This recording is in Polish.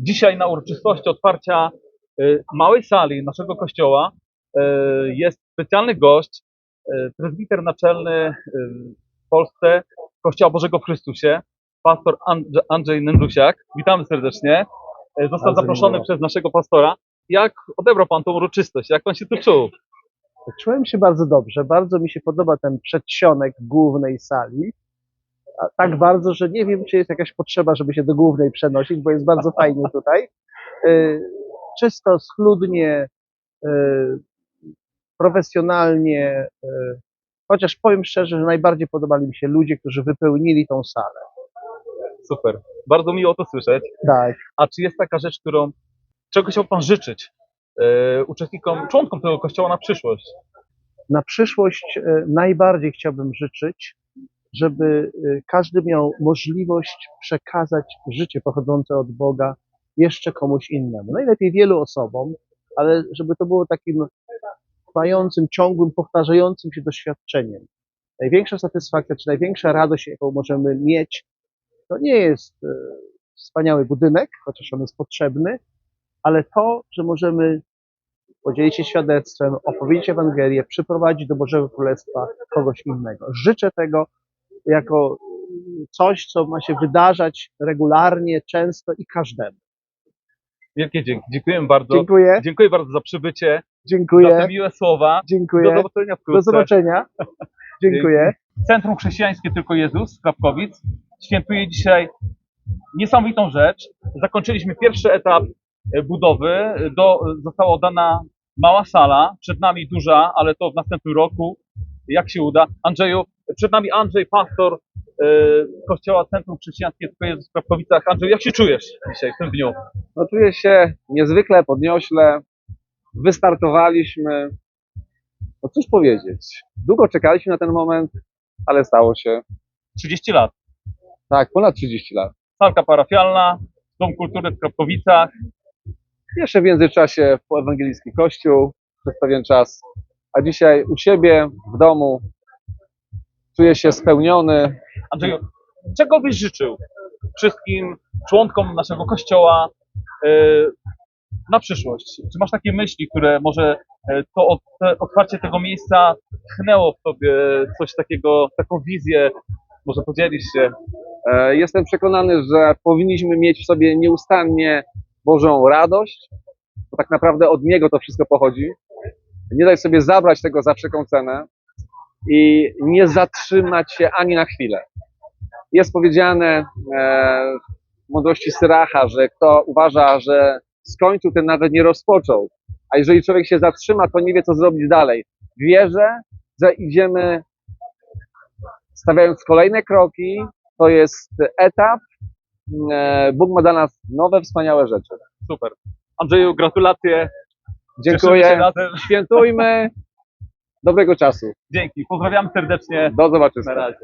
Dzisiaj na uroczystości otwarcia y, małej sali naszego kościoła y, jest specjalny gość, y, prezbiter naczelny w Polsce Kościoła Bożego w Chrystusie, pastor Andrzej, Nędrusiak. Witamy serdecznie. Został zaproszony przez naszego pastora. Jak odebrał pan tą uroczystość? Jak pan się tu czuł? Czułem się bardzo dobrze. Bardzo mi się podoba ten przedsionek głównej sali. Tak bardzo, że nie wiem, czy jest jakaś potrzeba, żeby się do głównej przenosić, bo jest bardzo fajnie tutaj. Y, Czysto, schludnie, y, profesjonalnie. y, Chociaż powiem szczerze, że najbardziej podobali mi się ludzie, którzy wypełnili tą salę. Super. Bardzo miło to słyszeć. Tak. A czy jest taka rzecz, którą, czego chciał pan życzyć uczestnikom, członkom tego kościoła na przyszłość? na przyszłość e, najbardziej chciałbym życzyć, żeby e, każdy miał możliwość przekazać życie pochodzące od Boga jeszcze komuś innemu. Najlepiej wielu osobom, ale żeby to było takim trwającym, ciągłym, powtarzającym się doświadczeniem. Największa satysfakcja, czy największa radość, jaką możemy mieć, to nie jest e, wspaniały budynek, chociaż on jest potrzebny, ale to, że możemy podzielić się świadectwem, opowiedzieć Ewangelię, przyprowadzić do Bożego Królestwa kogoś innego. Życzę tego jako coś, co ma się wydarzać regularnie, często i każdemu. Wielkie dzięki. Dziękujemy bardzo. Dziękuję, Dziękuję bardzo za przybycie, za te dziękuję, miłe słowa. Do dziękuję. zobaczenia wkrótce. Do zobaczenia. Dziękuję. Centrum Chrześcijańskie Tylko Jezus z Krapkowic świętuje dzisiaj niesamowitą rzecz. Zakończyliśmy pierwszy etap e, budowy. Do, została oddana mała sala, przed nami duża, ale to w następnym roku, jak się uda. Andrzeju, przed nami Andrzej, pastor e, Kościoła Centrum Chrześcijańskie Tylko Jezus w Krapkowicach. Andrzej, jak się czujesz dzisiaj, w tym dniu? No czuję się niezwykle podniośle. Wystartowaliśmy. No cóż powiedzieć. Długo czekaliśmy na ten moment, ale stało się. 30 lat. Tak, ponad 30 lat. Salka parafialna, Dom Kultury w Krapkowicach. Jeszcze w międzyczasie po ewangelicki kościół przez pewien czas, a dzisiaj u siebie, w domu. Czuję się spełniony. Andrzeju, czego byś życzył wszystkim członkom naszego kościoła e, na przyszłość? Czy masz takie myśli, które może e, to od, otwarcie tego miejsca tchnęło w tobie coś takiego, taką wizję? Może podzielisz się? E, Jestem przekonany, że powinniśmy mieć w sobie nieustannie Bożą radość, bo tak naprawdę od Niego to wszystko pochodzi. Nie dać sobie zabrać tego za wszelką cenę i nie zatrzymać się ani na chwilę. Jest powiedziane e, w mądrości Syracha, że kto uważa, że skończył, ten nawet nie rozpoczął. A jeżeli człowiek się zatrzyma, to nie wie, co zrobić dalej. Wierzę, że idziemy stawiając kolejne kroki, to jest etap. E, Bóg ma dla nas nowe, wspaniałe rzeczy. Super. Andrzeju, gratulacje. Dziękuję. Świętujmy. Dobrego czasu. Dzięki. Pozdrawiam serdecznie. Do zobaczenia. Na razie.